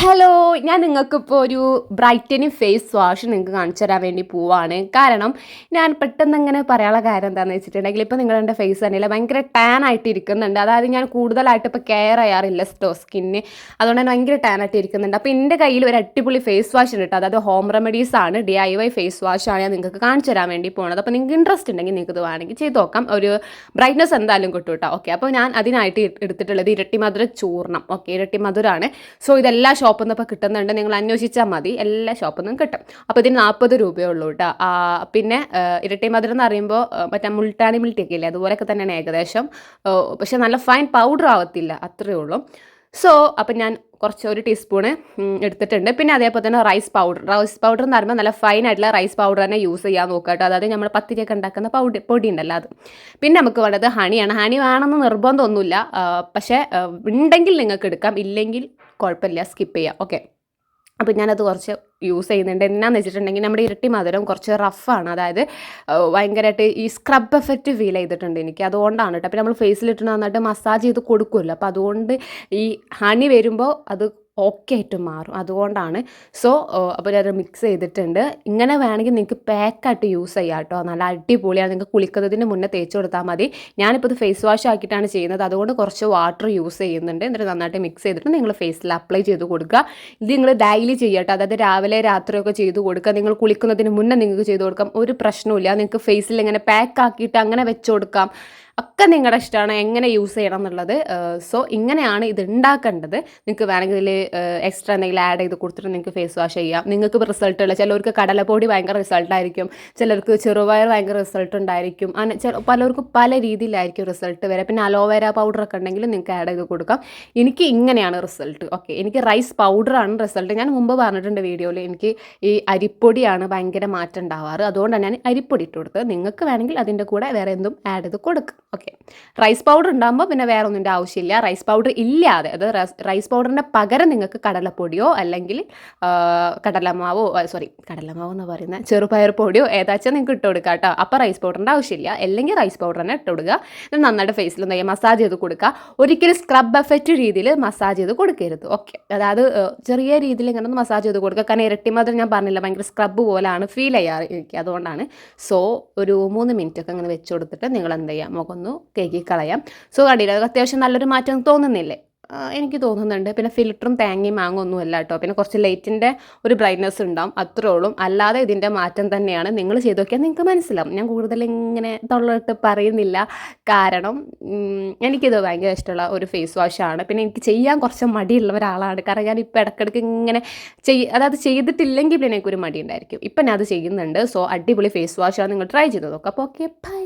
Hello ഞാൻ നിങ്ങൾക്കിപ്പോൾ ഒരു ബ്രൈറ്റനിങ് ഫേസ് വാഷ് നിങ്ങൾക്ക് കാണിച്ചു തരാൻ വേണ്ടി പോവാണ്. കാരണം ഞാൻ പെട്ടെന്ന് ഇങ്ങനെ പറയാനുള്ള കാര്യം എന്താണെന്ന് വെച്ചിട്ടുണ്ടെങ്കിൽ ഇപ്പോൾ നിങ്ങളുടെ ഫേസ് തന്നെയില്ല ഭയങ്കര ടാൻ ആയിട്ട് ഇരിക്കുന്നുണ്ട്. അതായത് ഞാൻ കൂടുതലായിട്ട് ഇപ്പോൾ കെയർ ചെയ്യാറില്ല സ്റ്റോ സ്കിന്ന് അതുകൊണ്ട് തന്നെ ഭയങ്കര ടാൻ ആയിട്ട് ഇരിക്കുന്നുണ്ട്. അപ്പോൾ എന്റെ കയ്യിൽ ഒരു അടിപൊളി ഫേസ് വാഷ് ഉണ്ട് അതായത് ഹോം റെമഡീസ് ആണ്. D I Y face wash ആണ് ഞാൻ നിങ്ങൾക്ക് കാണിച്ചു തരാൻ വേണ്ടി പോകുന്നത് അപ്പോൾ നിങ്ങൾക്ക് ഇൻട്രസ്റ്റ് ഉണ്ടെങ്കിൽ നിങ്ങൾക്ക് ഇത് വേണമെങ്കിൽ ചെയ്ത് നോക്കാം. ഒരു ബ്രൈറ്റ്നസ് എന്തായാലും കിട്ടും കേട്ടോ. ഓക്കെ അപ്പോൾ ഞാൻ അതിനായിട്ട് എടുത്തിട്ടുള്ളത് ഇരട്ടി മധുര ചൂർണം ഓക്കെ ഇരട്ടി മധുരമാണ് സോ ഇതെല്ലാ ഷോപ്പിൽ നിന്ന് ഇപ്പോൾ കിട്ടുന്നുണ്ട്. നിങ്ങൾ അന്വേഷിച്ചാൽ മതി. എല്ലാ ഷോപ്പിൽ നിന്നും കിട്ടും. അപ്പോൾ ഇതിന് നാൽപ്പത് രൂപയേ ഉള്ളൂ കേട്ടോ പിന്നെ ഇരട്ടി മധുരം എന്ന് പറയുമ്പോൾ മറ്റേ മുൾട്ടാണി മിൾട്ടി ഒക്കെ ഇല്ലേ? അതുപോലെയൊക്കെ തന്നെയാണ് ഏകദേശം. പക്ഷെ നല്ല ഫൈൻ പൗഡർ ആവത്തില്ല. അത്രയേ ഉള്ളൂ. സോ അപ്പം ഞാൻ കുറച്ച് ഒരു ടീസ്പൂണ് എടുത്തിട്ടുണ്ട്. പിന്നെ അതേപോലെ തന്നെ റൈസ് പൗഡർ റൈസ് പൗഡർ എന്ന് പറയുമ്പോൾ നല്ല ഫൈൻ ആയിട്ടുള്ള റൈസ് പൗഡർ തന്നെ യൂസ് ചെയ്യാൻ നോക്കുക കേട്ടോ. അതായത് നമ്മൾ പത്തിരിയൊക്കെ ഉണ്ടാക്കുന്ന പൗഡർ പൊടി ഉണ്ടല്ലോ അത്. പിന്നെ നമുക്ക് വേണ്ടത് ഹണിയാണ് ഹണി വേണമെന്ന് നിർബന്ധമൊന്നുമില്ല. പക്ഷേ ഉണ്ടെങ്കിൽ നിങ്ങൾക്ക് എടുക്കാം. ഇല്ലെങ്കിൽ കുഴപ്പമില്ല. സ്കിപ്പ് ചെയ്യാം. ഓക്കെ അപ്പോൾ ഞാനത് കുറച്ച് യൂസ് ചെയ്യുന്നുണ്ട്. എന്നാന്ന് വെച്ചിട്ടുണ്ടെങ്കിൽ നമ്മുടെ ഇരട്ടി മധുരം കുറച്ച് റഫാണ് അതായത് ഭയങ്കരമായിട്ട് ഈ സ്ക്രബ് എഫക്റ്റ് ഫീൽ ചെയ്തിട്ടുണ്ട് എനിക്ക്. അതുകൊണ്ടാണ് കേട്ടോ. അപ്പോൾ നമ്മൾ ഫേസിലിട്ട് നന്നായിട്ട് മസാജ് ചെയ്ത് കൊടുക്കുമല്ലോ. അപ്പോൾ അതുകൊണ്ട് ഈ ഹണി വരുമ്പോൾ അത് ഓക്കെ ആയിട്ട് മാറും. അതുകൊണ്ടാണ്. സോ അപ്പോൾ ഞാൻ മിക്സ് ചെയ്തിട്ടുണ്ട്. ഇങ്ങനെ വേണമെങ്കിൽ നിങ്ങൾക്ക് പാക്കായിട്ട് യൂസ് ചെയ്യാം കേട്ടോ നല്ല അടിപൊളിയാണ്. നിങ്ങൾക്ക് കുളിക്കുന്നതിന് മുന്നേ തേച്ച് കൊടുത്താൽ മതി. ഞാനിപ്പോൾ ഇത് ഫേസ് വാഷ് ആക്കിയിട്ടാണ് ചെയ്യുന്നത്. അതുകൊണ്ട് കുറച്ച് വാട്ടർ യൂസ് ചെയ്യുന്നുണ്ട്. എന്നിട്ട് നന്നായിട്ട് മിക്സ് ചെയ്തിട്ട് നിങ്ങൾ ഫേസിൽ അപ്ലൈ ചെയ്ത് കൊടുക്കുക. ഇത് നിങ്ങൾ ഡെയിലി ചെയ്യട്ടോ അതായത് രാവിലെ രാത്രിയൊക്കെ ചെയ്ത് കൊടുക്കുക. നിങ്ങൾ കുളിക്കുന്നതിന് മുന്നേ നിങ്ങൾക്ക് ചെയ്ത് കൊടുക്കാം. ഒരു പ്രശ്നവുമില്ല. നിങ്ങൾക്ക് ഫേസിൽ ഇങ്ങനെ പാക്ക് ആക്കിയിട്ട് അങ്ങനെ വെച്ച് കൊടുക്കാം. ഒക്കെ നിങ്ങളുടെ ഇഷ്ടമാണ് എങ്ങനെ യൂസ് ചെയ്യണം എന്നുള്ളത്. സോ ഇങ്ങനെയാണ് ഇത് ഉണ്ടാക്കേണ്ടത് നിങ്ങൾക്ക് വേണമെങ്കിൽ ഇതിൽ എക്സ്ട്രാ എന്തെങ്കിലും ആഡ് ചെയ്ത് കൊടുത്തിട്ട് നിങ്ങൾക്ക് ഫേസ് വാഷ് ചെയ്യാം. നിങ്ങൾക്ക് റിസൾട്ട് ഉള്ള ചിലർക്ക് കടലപ്പൊടി ഭയങ്കര റിസൾട്ടായിരിക്കും ചിലർക്ക് ചെറുപയർ ഭയങ്കര റിസൾട്ട് ഉണ്ടായിരിക്കും. അങ്ങനെ പലർക്കും പല രീതിയിലായിരിക്കും റിസൾട്ട് വരെ. പിന്നെ അലോവേര പൗഡർ ഒക്കെ ഉണ്ടെങ്കിൽ നിങ്ങൾക്ക് ആഡ് ചെയ്ത് കൊടുക്കാം. എനിക്ക് ഇങ്ങനെയാണ് റിസൾട്ട്. ഓക്കെ എനിക്ക് റൈസ് പൗഡറാണ് റിസൾട്ട്. ഞാൻ മുമ്പ് പറഞ്ഞിട്ടുണ്ട് വീഡിയോയിൽ എനിക്ക് ഈ അരിപ്പൊടിയാണ് ഭയങ്കര മാറ്റം ഉണ്ടാവാറ്. അതുകൊണ്ടാണ് ഞാൻ അരിപ്പൊടി ഇട്ട് കൊടുത്തത്. നിങ്ങൾക്ക് വേണമെങ്കിൽ അതിന്റെ കൂടെ വേറെ എന്തും ആഡ് ചെയ്ത് കൊടുക്കുക ഓക്കെ റൈസ് പൗഡർ ഉണ്ടാകുമ്പോൾ പിന്നെ വേറെ ഒന്നിന്റെ ആവശ്യമില്ല. റൈസ് പൗഡർ ഇല്ലാതെ അത് റൈസ് പൗഡറിന്റെ പകരം നിങ്ങൾക്ക് കടലപ്പൊടിയോ അല്ലെങ്കിൽ കടലമാവോ സോറി കടലമാവോ എന്ന് പറയുന്ന? ചെറുപയർ പൊടിയോ ഏതാച്ചാൽ നിങ്ങൾക്ക് ഇട്ട് കൊടുക്കുക കേട്ടോ അപ്പോൾ റൈസ് പൗഡറിന്റെ ആവശ്യമില്ല. അല്ലെങ്കിൽ റൈസ് പൗഡർ തന്നെ ഇട്ട് കൊടുക്കുക. നന്നായിട്ട് ഫേസിൽ എന്താ മസാജ് ചെയ്ത് കൊടുക്കുക. ഒരിക്കലും സ്ക്രബ് എഫക്റ്റ് രീതിയിൽ മസാജ് ചെയ്ത് കൊടുക്കരുത്. ഓക്കെ അതായത് ചെറിയ രീതിയിൽ ഇങ്ങനെ ഒന്ന് മസാജ് ചെയ്ത് കൊടുക്കുക. കാരണം ഇരട്ടി മധുരം ഞാൻ പറഞ്ഞില്ല ഭയങ്കര സ്ക്രബ് പോലെയാണ് ഫീൽ ചെയ്യാറ്. എനിക്ക് അതുകൊണ്ടാണ്. സോ ഒരു മൂന്ന് മിനിറ്റ് ഒക്കെ അങ്ങനെ വെച്ച് കൊടുത്തിട്ട് നിങ്ങൾ എന്ത് ചെയ്യുക? മുഖം ഒന്ന് കേക്കി കളയാം. സോ കണ്ടില്ല അത് അത്യാവശ്യം നല്ലൊരു മാറ്റം തോന്നുന്നില്ലേ? എനിക്ക് തോന്നുന്നുണ്ട്. പിന്നെ ഫിൽറ്ററും തേങ്ങയും മാങ്ങ ഒന്നും അല്ല കേട്ടോ. പിന്നെ കുറച്ച് ലൈറ്റിന്റെ ഒരു ബ്രൈറ്റ്നസ് ഉണ്ടാവും അത്രേ ഉള്ളൂ. അല്ലാതെ ഇതിന്റെ മാറ്റം തന്നെയാണ്. നിങ്ങൾ ചെയ്തു നോക്കിയാൽ നിങ്ങൾക്ക് മനസ്സിലാവും. ഞാൻ കൂടുതൽ ഇങ്ങനെ തൊള്ളിട്ട് പറയുന്നില്ല. കാരണം എനിക്കിത് ഭയങ്കര ഇഷ്ടമുള്ള ഒരു ഫേസ് വാഷാണ് പിന്നെ എനിക്ക് ചെയ്യാൻ കുറച്ച് മടിയുള്ള ഒരാളാണ്. കാരണം ഞാൻ ഇപ്പോൾ ഇടയ്ക്കിടയ്ക്ക് ഇങ്ങനെ ചെയ് അതായത് ചെയ്തിട്ടില്ലെങ്കിൽ പിന്നെ എനിക്കൊരു മടി ഉണ്ടായിരിക്കും. ഇപ്പം ഞാൻ അത് ചെയ്യുന്നുണ്ട്. സോ അടിപൊളി ഫേസ് വാഷാണ് നിങ്ങൾ ട്രൈ ചെയ്ത് നോക്കാം. അപ്പോൾ ഓക്കെ ബൈ.